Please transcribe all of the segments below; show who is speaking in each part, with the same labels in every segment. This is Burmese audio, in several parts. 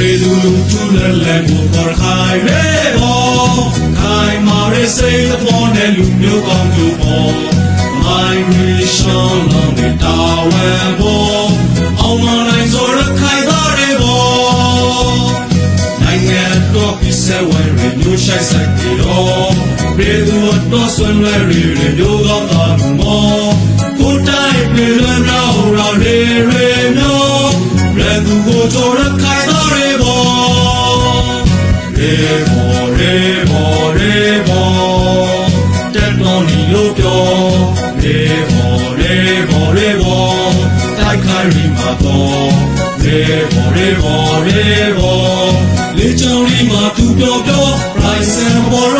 Speaker 1: ရေသူလူထုလက်လက်ကိုပေါ်ခိုင်ရဲဘောခိုင်မာရဲစိတ်သဘောနဲ့လူမျိုးကောင်းသူပေါ်မိုင်းရီရှောင်းလုံးနဲ့တာဝန်ပေါ်အောင်မနိုင်စောရခိုင်သားရဲဘောနိုင်ငံတော်ပြစဝဲရမျိုးရှိုက်ဆိုင်ပြီးတော့ရေသူတော်ဆွမ်းလွယ်ရီရမျိုးကောင်းသားမောကိုတိုင်းပြည်လွယ်တော့ရာရေရေမျိုးရေသူကိုတော်ရခိုင် ရေဘောတက်တော်နီလို့ပြောရေဘောရေဘောရေဘောတိုက်ခိုင်းရီမှာတော့ရေဘောရေဘောရေဘောလေချောင်းရီမှာသူပြောပြော price and for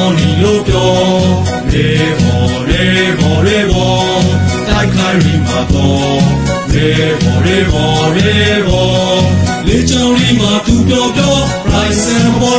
Speaker 1: တက်တော်နီလို့ပြောရေဘောရေဘောရေဘောတိုက်ခိုင်းရီမှာတော့ရေဘောရေဘောရေဘောလေချောင်းရီမှာသူပြောပြော price and for